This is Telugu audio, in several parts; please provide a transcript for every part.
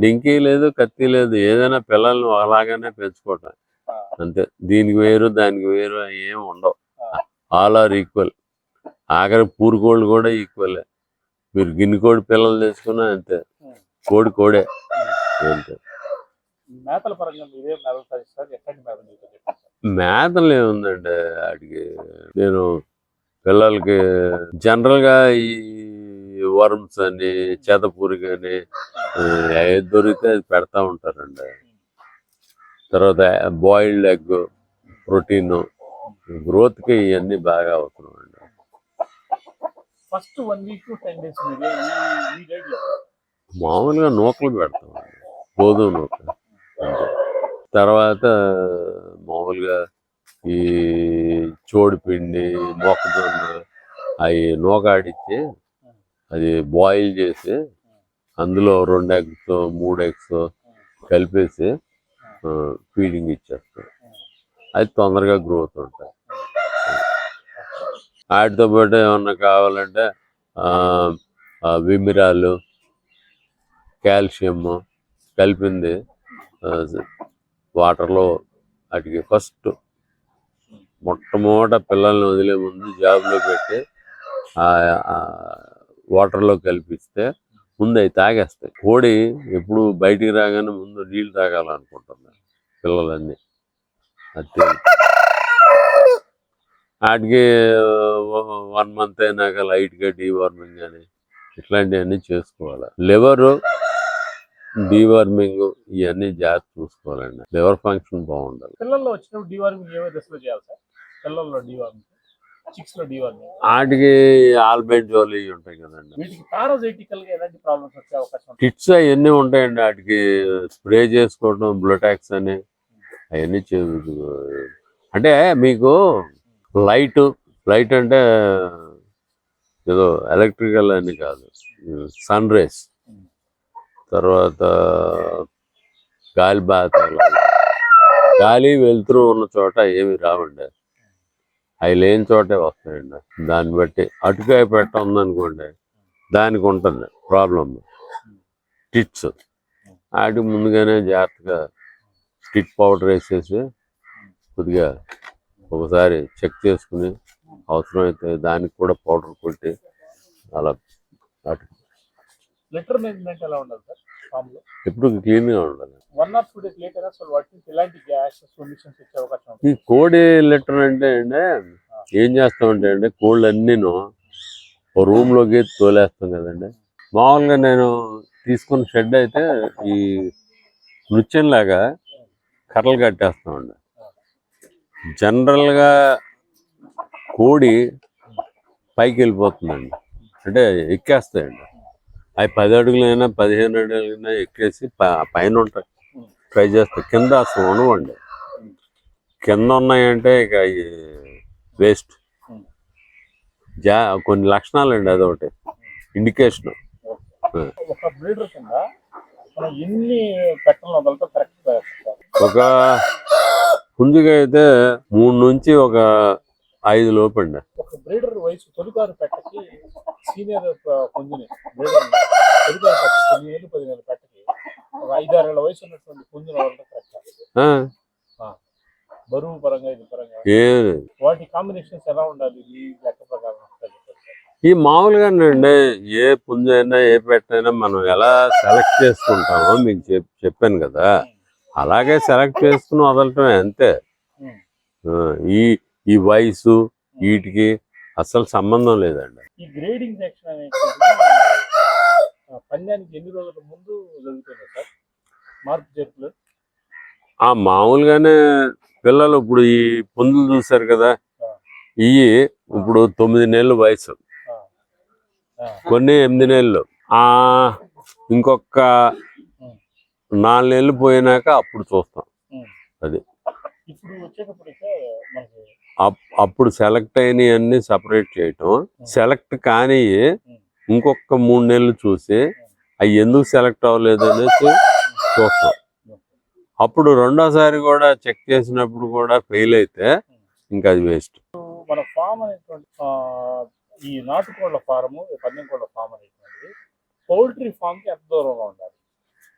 డింకీ లేదు కత్తి లేదు ఏదైనా పిల్లల్ని అలాగానే పెంచుకోవటం. అంతే. దీనికి వేరు దానికి వేరు ఏం ఉండవు. All are equal. ఆఖరి పూరుకోళ్ళు కూడా ఈక్వల్. మీరు గిన్నె కోడి పిల్లలు తెచ్చుకున్నా అంతే. కోడి కోడే. అంతే. మేతల పరంగా మీరేం ఏముందండి వాడికి నేను పిల్లలకి జనరల్గా ఈ వర్మ్స్ అని చేతపూరి కానీ ఏది దొరికితే అది పెడతా ఉంటారండి. తర్వాత బాయిల్డ్ ఎగ్ ప్రోటీన్ గ్రోత్కి ఇవన్నీ బాగా అవసరం అండి. First one week ten days మామూలుగా నూకలు పెడతామండి. గోధుమ నూక. తర్వాత మామూలుగా ఈ చోడు పిండి మొక్కజొన్న అవి నూకాడిచ్చి అది బాయిల్ చేసి అందులో రెండు ఎగ్స్ మూడు ఎగ్స్ కలిపేసి ఫీడింగ్ ఇచ్చేస్తాం. అది తొందరగా గ్రోత్ ఉంటాయి. వాటితో పాటు ఏమన్నా కావాలంటే విమిరాలు కాల్షియం కలిపింది వాటర్లో వాటికి ఫస్ట్ మొట్టమొదట పిల్లల్ని వదిలే ముందు జాబ్లో పెట్టి వాటర్లో కలిపిస్తే ముందు అవి తాగేస్తాయి. కోడి ఎప్పుడు బయటికి రాగానే ముందు నీళ్ళు తాగాలనుకుంటున్నారు పిల్లలన్నీ. అది వాటికి వన్ మంత్ అయినాక లైట్గా డీవార్మింగ్ కానీ ఇట్లాంటివన్నీ చేసుకోవాలి. లివరు డీవార్మింగ్ ఇవన్నీ జాగ్రత్త చూసుకోవాలండి. లివర్ ఫంక్షన్ బాగుండాలి. పిల్లల్లో వచ్చినప్పుడు డీవార్మింగ్ ఏమో దశలో చేయాలి సార్? పిల్లల్లో డీవార్మింగ్. వాటికి ఆల్బెంట్ జోలి ఉంటాయి కదండి. కిట్స్ అవన్నీ ఉంటాయండి వాటికి స్ప్రే చేసుకోవడం బ్లూటాక్స్ అని అవన్నీ చే అంటే మీకు లైట్ లైట్ అంటే ఏదో ఎలక్ట్రికల్ అని కాదు. సన్ రేస్ తర్వాత గాలి బాగా తగలాలి గాలి వెలుతురు ఉన్న చోట ఏమి రావండి. అవి లేని చోటే వస్తాయండి. దాన్ని బట్టి అటుకాయ పెట్ట ఉందనుకోండి దానికి ఉంటుంది ప్రాబ్లం టిట్స్ వాటికి ముందుగానే జాగ్రత్తగా స్టిచ్ పౌడర్ వేసేసి కొద్దిగా ఒకసారి చెక్ చేసుకుని అవసరమైతే దానికి కూడా పౌడర్ కొట్టి అలా అటు లెటర్ మేనేజ్మెంట్ ఎలా ఉండాలి సార్? ఫామ్లో ఎప్పుడు క్లీన్గా ఉండాలి. One or two days later అసలు వాటి నుంచి ఎలాంటి గ్యాస్ సొల్యూషన్స్ వచ్చే అవకాశం ఉంటుంది. ఈ కోడి లిటర్ అంటే అండి ఏం చేస్తామంటే అండి కోళ్ళు అన్నీను రూమ్లోకి తోలేస్తాం కదండి. మామూలుగా నేను తీసుకున్న షెడ్ అయితే ఈ నృత్యంలాగా కర్రలు కట్టేస్తామండి. జనరల్గా కోడి పైకి వెళ్ళిపోతుందండి అంటే ఎక్కేస్తాయండి. అవి పది అడుగులైనా పదిహేను అడుగులైనా ఎక్కేసి పైన ఉంటాయి ట్రై చేస్తాయి కింద అసలు ఉండవండి కింద ఉన్నాయంటే ఇక వేస్ట్. జా కొన్ని లక్షణాలు అండి అదొకటి. ఇండికేషన్. ఒక పుంజుగా అయితే మూడు నుంచి ఒక ఐదు లోపు అండి ఒక బ్రీడర్ వయసు తొలికారు పెట్టకి సీనియర్ పుంజుని బ్రీడర్ తొలికారు పెట్ట తొమ్మిది ఏళ్ళు పది నెలల పెట్టకి ఒక ఐదారేళ్ళ వయసు ఉన్నటువంటి పుంజుని వదలతో కరెక్ట్ ఆ, బరువు పరంగా ఇది పరంగా. వాటి కాంబినేషన్స్ ఎలా ఉండాలి? ఈ లెక్క ప్రకారం. ఈ మామూలుగానండి ఏ పుంజు అయినా ఏ పెట్టైనా మనం ఎలా సెలెక్ట్ చేసుకుంటామో మీకు చెప్ చెప్పాను కదా. అలాగే సెలెక్ట్ చేసుకుని వదలటమే అంతే. ఈ ఈ వయసు వీటికి అసలు సంబంధం లేదండి. ఈ గ్రేడింగ్ సెక్షన్ అనేది పందానికి ఎన్ని రోజుల ముందు జరుగుతుంది సార్? మార్పు చేర్పులు ఆ మామూలుగానే పిల్లలు ఇప్పుడు ఈ పుంజులు చూశారు కదా ఇవి ఇప్పుడు తొమ్మిది నెలలు వయసు. కొన్ని ఎనిమిది నెలలు. ఆ ఇంకొక నాలుగు నెలలు పోయినాక అప్పుడు చూస్తాం. అది. ఇప్పుడు వచ్చేటప్పటికే మనకి అప్పుడు సెలెక్ట్ అయినవి అన్ని సపరేట్ చేయటం. సెలెక్ట్ కానీ ఇంకొక మూడు నెలలు చూసి అవి ఎందుకు సెలెక్ట్ అవ్వలేదు అనేసి చూస్తాం. అప్పుడు రెండోసారి కూడా చెక్ చేసినప్పుడు కూడా ఫెయిల్ అయితే ఇంకా అది వేస్ట్. మన ఫామ్ అనేటువంటి ఈ నాటుకోళ్ళ ఫారము పందెం కోళ్ళ ఫామ్ అనేటువంటిది పౌల్ట్రీ ఫామ్కి ఎంత దూరంలో ఉండాలి?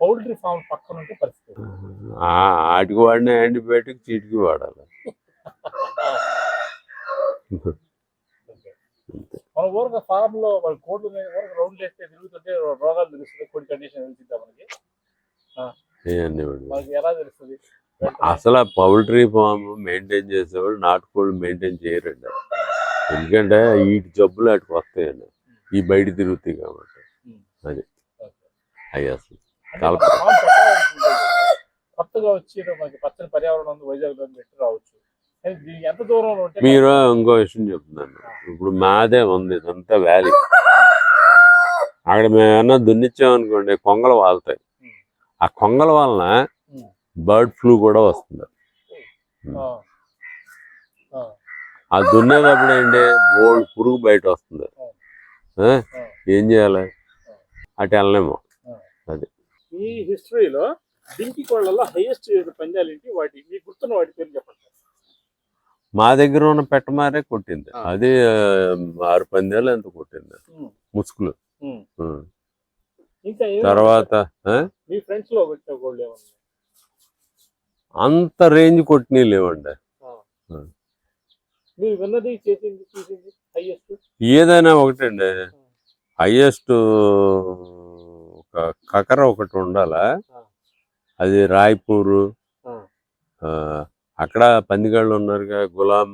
పౌల్ట్రీ ఫామ్ పక్కన ఉంటే పరిస్థితి ఆటికి వాడిన యాంటీబయాటిక్ చీటికి వాడాలి. మన ఊరికి ఫార్మ్లో వాళ్ళ కోడ్లు ఊరికి రౌండ్లు వేస్తే తిరుగుతుంటే రోగాలు తెలుస్తుంది కోడి కండిషన్ తెలిసిందా మనకి. మనకి ఎలా తెలుస్తుంది? అసలు ఆ పౌల్ట్రీ ఫామ్ మెయింటైన్ చేసేవాళ్ళు నాటుకోళ్ళు మెయింటైన్ చేయరండి. ఎందుకంటే వీటి జబ్బులు వాటికి వస్తాయండి. ఈ బయట తిరుగుతాయి కాబట్టి. అది. అవి అసలు కలప. మన కొత్తగా వచ్చి మనకి పచ్చని పర్యావరణం వైజాగ్ పెట్టి రావచ్చు ఎంత దూరంలో ఉంటే మీరు ఇంకో విషయం చెప్తున్నాను. ఇప్పుడు మాదే ఉంది ఇదంతా వ్యాలీ. అక్కడ మేము ఏమన్నా దున్నిచ్చామనుకోండి కొంగలు వాళ్తాయి. ఆ కొంగల వలన. బర్డ్ ఫ్లూ కూడా వస్తుంది. ఆ. దున్నేటప్పుడు ఏంటి? బోల్డ్ పురుగు బయట వస్తుంది? ఏం చేయాలి? అటు వెళ్ళలేము ఈ హిస్టరీలో డింకి కోళ్ళలో హైయెస్ట్ పందాలు ఏంటి? వాటి మీకు గుర్తున్న వాటి పేరు చెప్పండి. మా దగ్గర ఉన్న పెట్టమారే కొట్టింది. అది ఆరు పందేలు ఎంత కొట్టింది. ముసుగులు. తర్వాత అంత రేంజ్ కొట్టినవి లేవండి. ఏదైనా ఒకటండి. హైయెస్ట్ ఒక కకర ఒకటి ఉండాలా. అది రాయ్పూరు అక్కడ పందిగాళ్ళు ఉన్నారుగా గులాం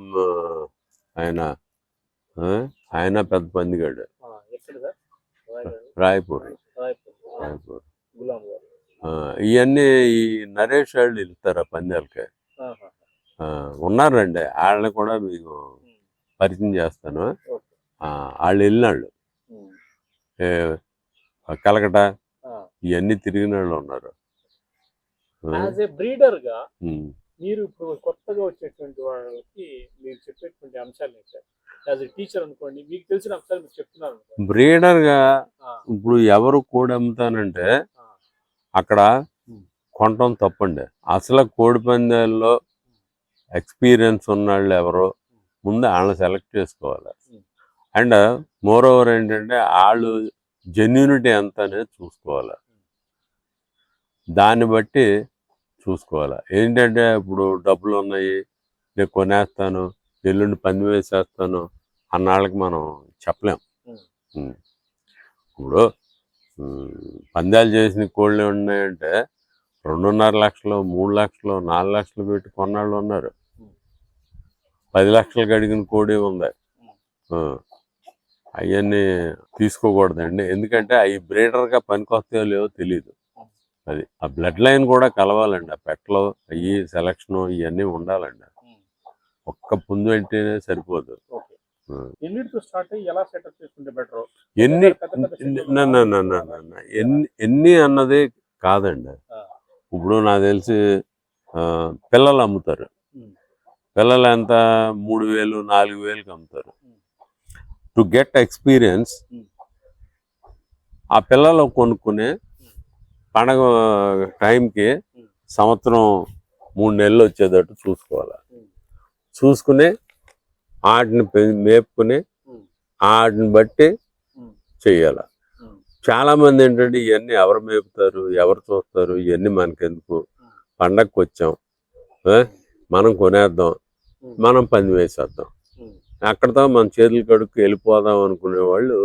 ఆయన ఆయన పెద్ద పందిగాడు. రాయ్పూర్ రాయపూర్. ఇవన్నీ ఈ నరేష్ వాళ్ళు వెళ్తారు ఆ పందాలకి. ఉన్నారండి. వాళ్ళని కూడా మీకు. పరిచయం చేస్తాను. వాళ్ళు వెళ్ళినాళ్ళు. కలకట. ఇవన్నీ తిరిగిన వాళ్ళు ఉన్నారు. మీరు ఇప్పుడు కొత్తగా వచ్చేటువంటి వాళ్ళకి మీరు చెప్పేటువంటి అంశాలు ఏంటి? సార్ యాజ్ ఏ టీచర్ అనుకోండి మీకు తెలిసిన అంశాలు మీరు చెప్తున్నారు బ్రీడర్గా ఇప్పుడు ఎవరు కోడి అమ్ముతానంటే అక్కడ. కొనటం తప్పండి. అసలు కోడి పందాల్లో ఎక్స్పీరియన్స్ ఉన్నవాళ్ళు ఎవరో? ముందు వాళ్ళని సెలెక్ట్ చేసుకోవాలి. అండ్ మోర్ ఓవర్ ఏంటంటే వాళ్ళు జెన్యూనిటీ ఎంత అనేది చూసుకోవాలి దాన్ని బట్టి చూసుకోవాలి. ఏంటంటే ఇప్పుడు డబ్బులు ఉన్నాయి నేను కొనేస్తాను ఎల్లుండి పంది వేసేస్తాను అన్న వాళ్ళకి మనం చెప్పలేం. ఇప్పుడు పందాలు చేసిన కోళ్ళు ఉన్నాయంటే రెండున్నర లక్షలు మూడు లక్షలు నాలుగు లక్షలు పెట్టి కొన్నాళ్ళు ఉన్నారు. పది లక్షలు అడిగిన కోడి ఉంది. అవన్నీ తీసుకోకూడదండి. ఎందుకంటే అవి బ్రీడర్గా పనికొస్తాయో లేవో తెలియదు అది. ఆ బ్లడ్ లైన్ కూడా కలవాలండి. ఆ పెట్టలో అవి సెలక్షన్ ఇవన్నీ ఉండాలండి. ఒక్క పుంజు అంటేనే సరిపోదు. అయ్యి ఎన్ని ఎన్ని ఎన్ని అన్నది కాదండి. ఇప్పుడు నాకు తెలిసి పిల్లలు అమ్ముతారు. పిల్లలు ఎంత? మూడు వేలు నాలుగు వేలుకి అమ్ముతారు. To get experience. ఆ పిల్లలు కొనుక్కునే పండగ టైంకి సంవత్సరం మూడు నెలలు వచ్చేటట్టు చూసుకోవాలి. చూసుకుని ఆటిని పె- మేపుకుని ఆటిని వాటిని బట్టి ఉమ్. చెయ్యాలి ఏంటంటే ఇవన్నీ ఎవరు మేపుతారు ఎవరు చూస్తారు ఇవన్నీ మనకెందుకు? పండగకి వచ్చాం. మనం కొనేద్దాం. మనం పని వేసేద్దాం ఉమ్. అక్కడతో మన చేతులు కడుక్కు వెళ్ళిపోదాం అనుకునే వాళ్ళు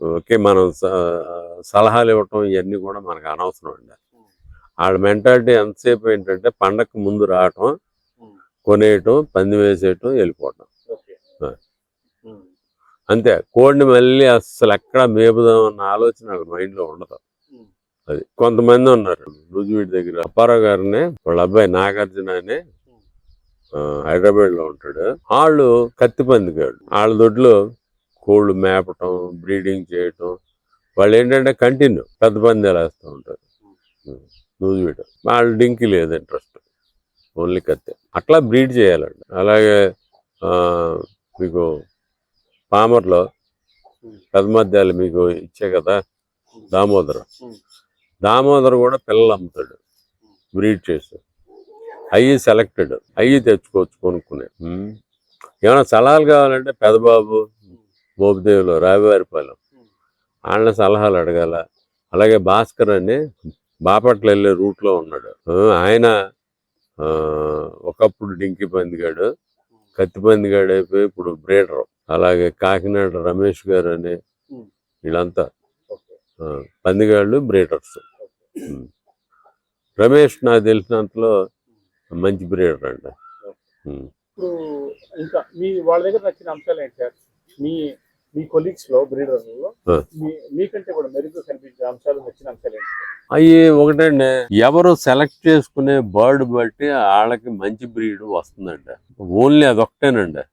ఓకే మనం సలహాలు ఇవ్వటం ఇవన్నీ కూడా మనకు అనవసరం అండి. వాళ్ళ మెంటాలిటీ ఎంతసేపు ఏంటంటే పండగకి ముందు రావటం. కొనేయటం పంది వేసేయటం వెళ్ళిపోవటం. అంతే కోడిని మళ్ళీ అస్సలు ఎక్కడ మేపుదాం అన్న ఆలోచన వాళ్ళ మైండ్లో ఉండదు. అది కొంతమంది ఉన్నారు రుజువీడి దగ్గర. అప్పారావు గారిని వాళ్ళ అబ్బాయి నాగార్జున అని ఆ, హైదరాబాద్లో ఉంటాడు. వాళ్ళు కత్తి పందిగాడు వాళ్ళ దొడ్లో కోళ్ళు మేపటం బ్రీడింగ్ చేయటం వాళ్ళు ఏంటంటే కంటిన్యూ పెద్ద పందాలు వేస్తూ ఉంటారు. నూజివీడు వాళ్ళు డింకి లేదు ఇంట్రెస్ట్. ఓన్లీ కత్తి. అట్లా బ్రీడ్ చేయాలండి. అలాగే మీకు పామర్లో పెద్ద మధ్యాలు మీకు ఇచ్చే కదా దామోదరం. దామోదర్ కూడా పిల్లలు అమ్ముతాడు. బ్రీడ్ చేసి. అయ్యి సెలెక్టెడ్. అయ్యి తెచ్చుకోవచ్చు కొనుక్కునే. ఏమైనా సలహాలు కావాలంటే పెదబాబు మోపిదేవిలో రావివారిపాలెం. వాళ్ళ సలహాలు అడగాల. అలాగే భాస్కర్ అని బాపట్ల వెళ్ళే రూట్లో ఉన్నాడు ఆయన ఒకప్పుడు డింకి పందిగాడు కత్తి పందిగాడు అయిపోయి ఇప్పుడు బ్రేడర్. అలాగే కాకినాడ రమేష్ గారు అనే. వీళ్ళంతా. పందిగాళ్ళు బ్రేడర్స్. రమేష్ నాకు తెలిసినంతలో మంచి బ్రీడర్ అండి ఇంకా మీ వాళ్ళ దగ్గర నచ్చిన అంశాలు ఏంటి సార్? మీ మీ కొలీగ్స్లో బ్రీడర్లలో మీకంటే కూడా మెరుగ్గా కనిపించే అంశాలు నచ్చిన అంశాలు అవి ఒకటండి ఎవరు సెలెక్ట్ చేసుకునే బర్డ్ బట్టి వాళ్ళకి మంచి బ్రీడ్ వస్తుందండి. ఓన్లీ అదొకటేనండి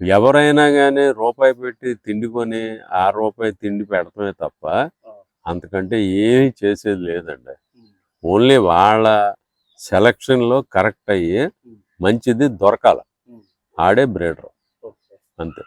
ఎవరైనా కానీ రూపాయి పెట్టి తిండి కొని ఆ రూపాయి తిండి పెడతామే తప్ప అంతకంటే ఏమీ చేసేది లేదండి. ఓన్లీ వాళ్ళ సెలక్షన్లో కరెక్ట్ అయ్యి మంచిది దొరకాల. ఆడే బ్రీడర్ అంతే.